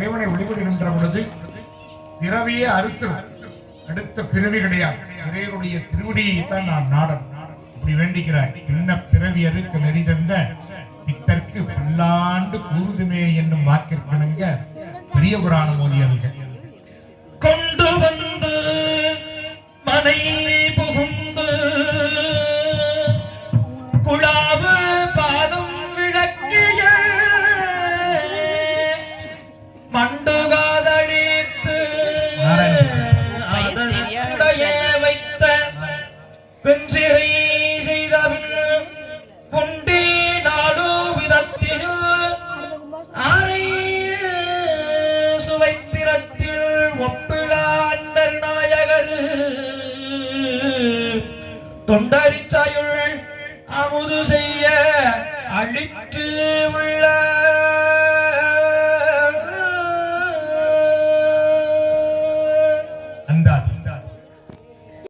இறைவனை வழிபடுகின்ற பொழுது பிறவியே அறுத்துரும் அடுத்த பிறவி கிடையாது. இறைவனுடைய திருவடியை தான் நான் நாடணும். இப்படி வேண்டிக்கிறார். என்ன பிறவி அறுக்க நெறி தந்த பித்தர்க்கு பல்லாண்டு கூறுதுமே என்னும் வாக்கிற்கிணங்க பெரிய புராணம் ஓதியவர்கள் கொண்டு வந்து மனை வைத்த வெஞ்சிறை செய்தபின் குண்டி நாடு விதத்தில் அரை சுவைத்திரத்தில் ஒப்பிழாண்டர் நாயகர். தொண்டரிச்சாயுள் அமுது செய்ய அழித்த